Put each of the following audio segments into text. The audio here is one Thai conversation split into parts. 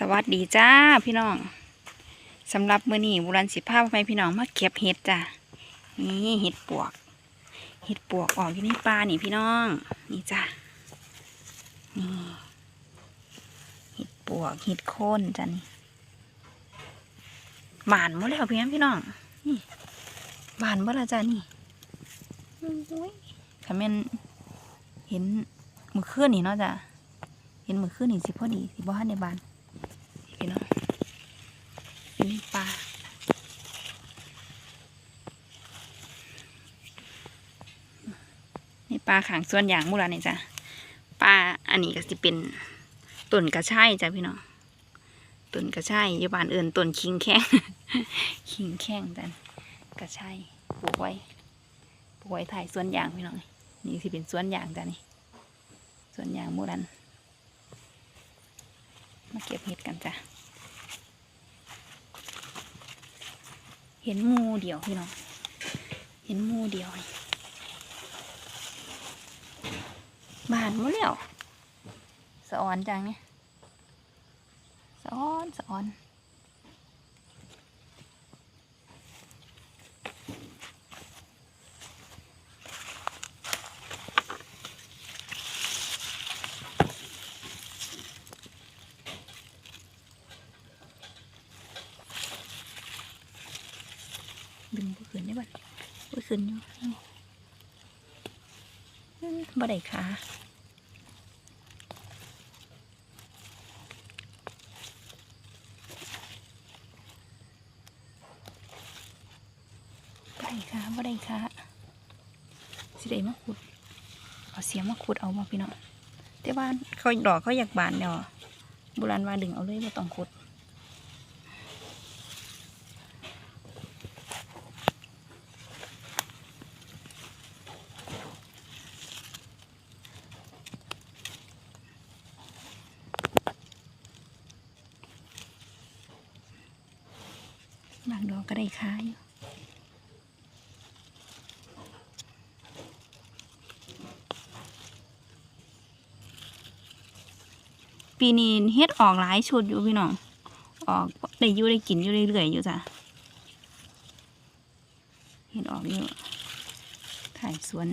สวัสดีจ้าพี่น้องสำหรับมื้อนี้บุรันสิภาพไปพี่น้องมาเก็บเห็ดจ้ะนี่เห็ดปวกเห็ดปวกออกอยู่ในป่านี่พี่น้องนี่จ้ะนี่เห็ดปวกเห็ดโคนจ้ะนี่บานหมดแล้วพี่น้องพี่น้องนี่บานหมดแล้วจ้ะนี่โอ้ยถ้าแม่นเห็นมือคืนนี่เนาะจ้ะเห็นมือคืนนี่สิพอดีสิบ่ทันในบานน อยู่ป่านี่ปลาขางส่วนอย่างมูลานี่จ้ะปลาอันนี้ก็สิเป็นต้นกระชายจ้ะพี่น้องต้นกระชายอยู่บ้านเอื่นต้นคิงแข้งคิงแข้งจ้ะกระชายปลูกไว้ปลูกไว้ถ่ายส่วนอย่างพี่น้องนี่สิเป็นส่วนอย่างจ้ะนี่ส่วนอย่างมูรันมาเก็บเห็ดกันจ้ะ เห็นมูเดียวพี่น้อง เห็นมูเดียวบานมาแล้วสะออนจังเนี่ยสะออนสะออน ดึงบ่ขึ้นได้บ่บ่ ขึ้นอยู่บ่ได้ขาบ่ได้ขาบ่ได้ขาสิได้มาขุด เอาเสียมาขุดเอามาพี่น้องแต่ว่าเขาดอกเขาอยากบานแล้วอะโบราณว่าดึงเอาเลยบ่ต้องขุดางดอกก็ได้ค้าอยู่ปีนี้เฮ็ดออกหลายชุดอยู่พี่น้อง ออกได้อยู่ได้กินอยู่เรื่อยๆอยู่จ้ะ เฮ็ดออกอยู่ถ่ายสวน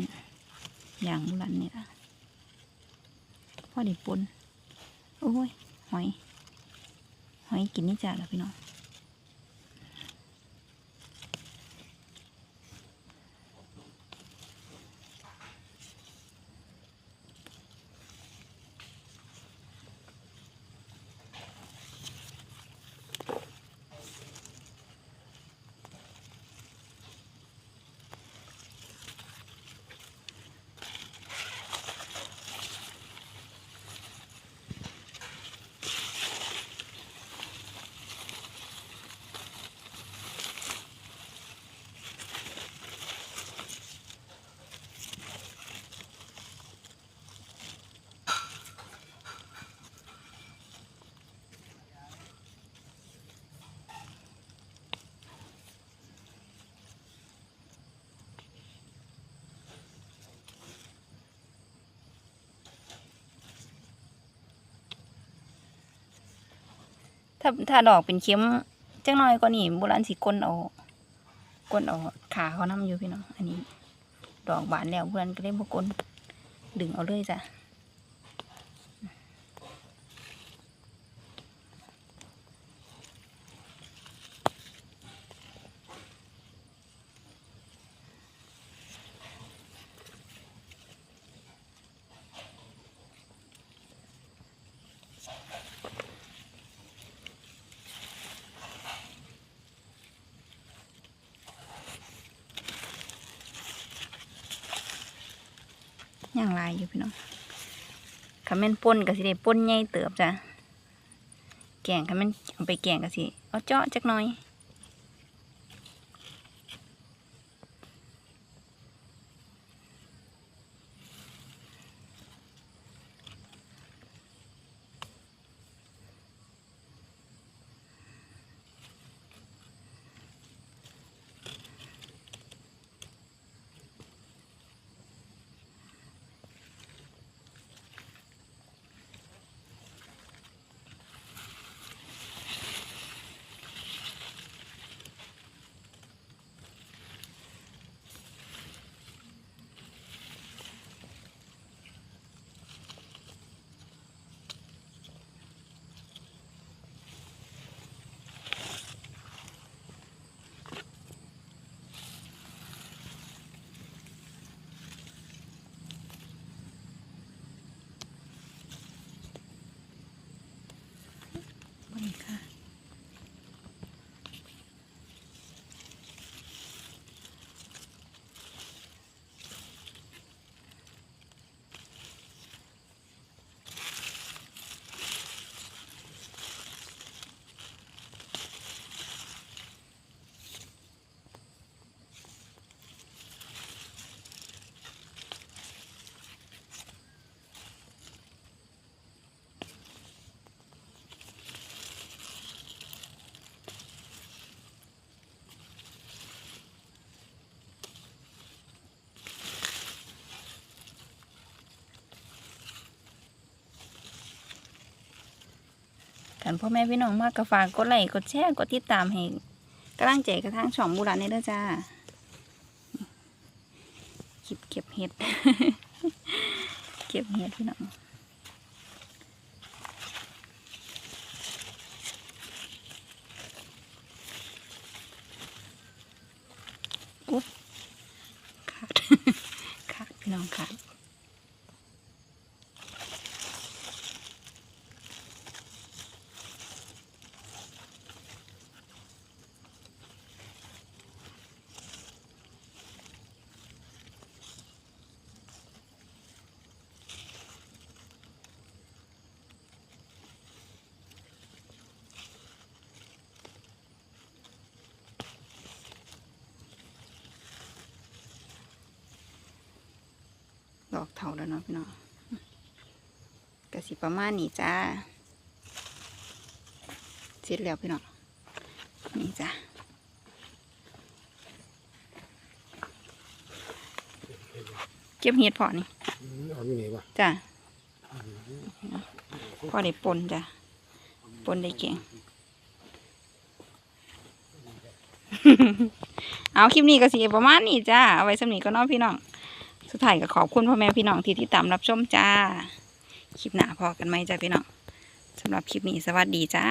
อย่างมุรันเนี่ยพ่อได้ปนโอ้ย หอย หอยกินนี่จ้ะแล้วพี่น้อง ถ้าถ้าดอกเป็นเข็มจังน้อยกว่านี้โบราณสิก้นเอาก้นเอาขาเขานํอยู่พี่น้องอันนี้ ดอกหวานแล้วโบราณก็ได้บ่ก้นดึงเอาเลยจ้ะ ย่างลายอยู่พี่น้องคำแม่นป่นกับสิเดป่นใหญ่เติบจ้ะแกงคำแม่นเอาไปแกงกับสิเอาเจาะจักหน่อยันพ่อแม่พี่น้องมากก็ฝากกดไลค์กดแชร์กดติดตามให้กำลังใจกระทั่งช่องบุรานี่เด้อจ้าคลิปเก็บเห็ด เก็บเห็ดพี่น้องอุ๊ขาดขาดพี่น้องขาด อกเถาแล้วเนาะพี่น้องกสิประมาณนี้จ้าเสร็จแล้วพี่น้องนี่จ้าเก็บเห็ดพอนี่เอาอยู่นี่วะจ้าพอได้ปนจ้ะปนได้เก่ง เอาคลิปนี้ก็สิประมาณนี้จ้า เอาไว้สำนีก็น้องพี่น้องสุด ท้ายก็ขอบคุณพ่อแม่พี่น้องที่ติดตามรับชมจ้า คลิปหน้าพอกันไหมจ้าพี่น้องสำหรับคลิปนี้สวัสดีจ้า